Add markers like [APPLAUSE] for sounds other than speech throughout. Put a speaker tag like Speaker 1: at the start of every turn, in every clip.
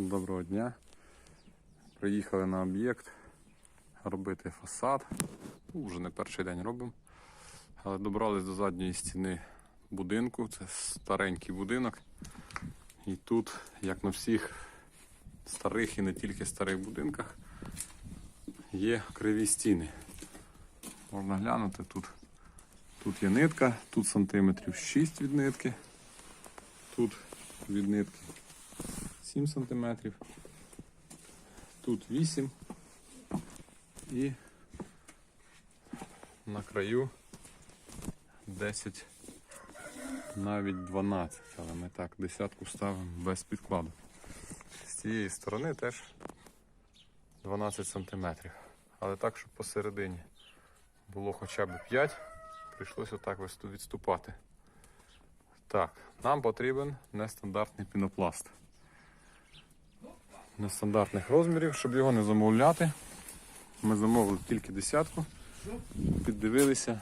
Speaker 1: Доброго дня. Приїхали на об'єкт робити фасад. Ну, Вже не перший день робимо. Але добрались до задньої стіни будинку. Це старенький будинок. І тут, як на всіх старих і не тільки старих будинках, є криві стіни. Можна глянути тут. Тут є нитка, тут сантиметрів 6 від нитки, тут від нитки 7 сантиметрів, тут 8 і на краю 10, навіть 12, але ми так десятку ставимо без підкладу. З цієї сторони теж 12 сантиметрів. Але так, щоб посередині було хоча б 5, прийшлося висту- відступати. Так, нам потрібен нестандартний пінопласт. Нестандартних розмірів, щоб його не замовляти. Ми замовили тільки десятку. Піддивилися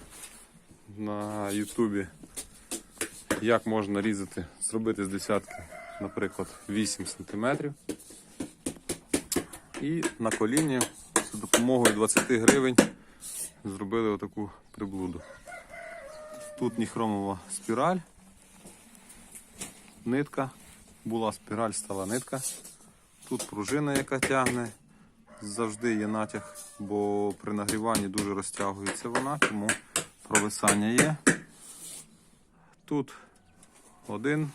Speaker 1: на Ютубі, як можна різати, зробити з десятки, наприклад, 8 см. І на коліні за допомогою 20 гривень зробили отаку приблуду. Тут ніхромова спіраль, нитка, була спіраль, стала нитка. Тут пружина, яка тягне, завжди є натяг, бо при нагріванні дуже розтягується вона, тому провисання є. Тут один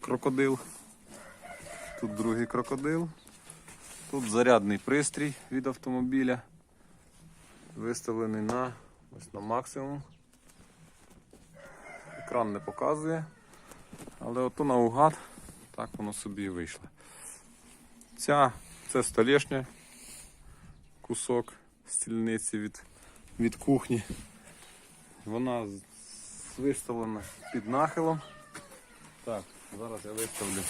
Speaker 1: крокодил, тут другий крокодил, тут зарядний пристрій від автомобіля, виставлений на, ось на максимум. Екран не показує, але ото наугад так воно собі і вийшло. Ця це столешня, кусок стільниці від, від кухні. Вона виставлена під нахилом. Так, зараз я виставлю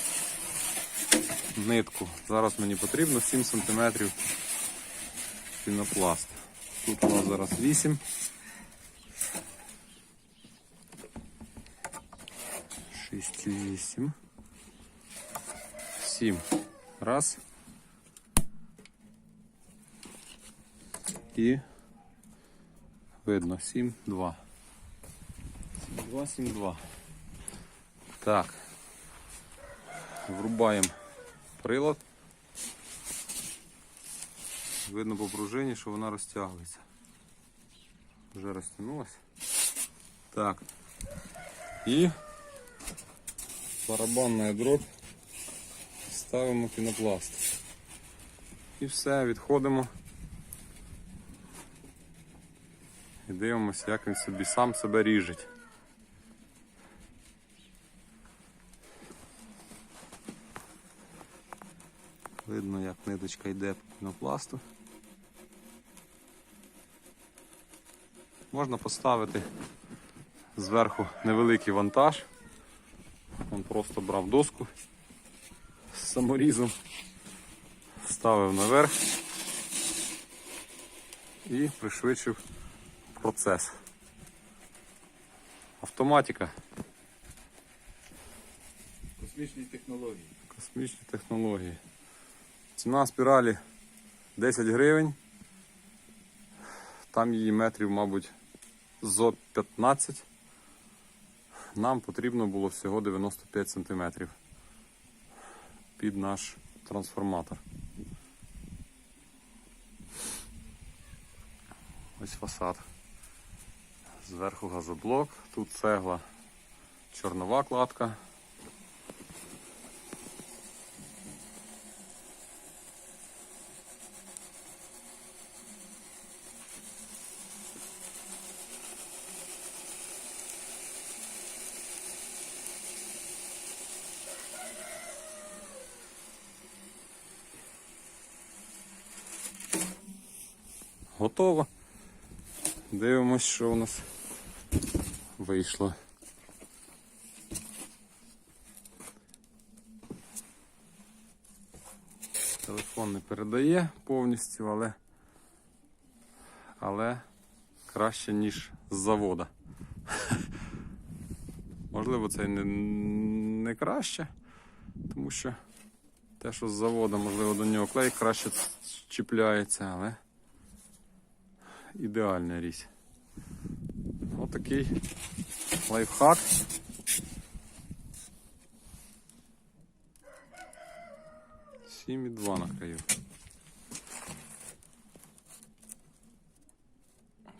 Speaker 1: нитку. Зараз мені потрібно 7 см пінопласт. Тут у нас зараз 8. Шість, вісім. Сім. Раз. І видно 7, 2. 7, 2, 7, 2. Так. Врубаємо прилад. Видно по пружині, що вона розтягується. Вже розтягнулася. Так. І барабанна дробь ставимо пінопласт. І все, відходимо. І дивимося, як він собі сам себе ріжить. Видно, як ниточка йде по пінопласту. Можна поставити зверху невеликий вантаж. Він просто брав доску саморізом, ставив наверх і пришвидшив процес. Автоматика,
Speaker 2: Космічні технології.
Speaker 1: космічні технології. Ціна спіралі 10 гривень. Там її метрів, мабуть, зо 15. Нам потрібно було всього 95 сантиметрів під наш трансформатор. Ось фасад. Зверху газоблок, тут цегла, чорнова кладка. Готово. Дивимось, що у нас вийшло. Телефон не передає повністю, але, але краще, ніж з завода. [LAUGHS] Можливо, це не, не краще, тому що Те, що з заводу, можливо, до нього клей краще чіпляється, але ідеальна різь. Отакий лайфхак. Сім і два на краю.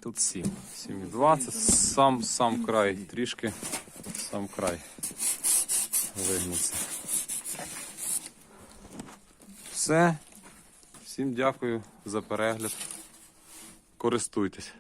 Speaker 1: Тут 7. 7,2 це сам, сам край, трішки сам край вигнувся. Все. Всім дякую за перегляд. Користуйтесь.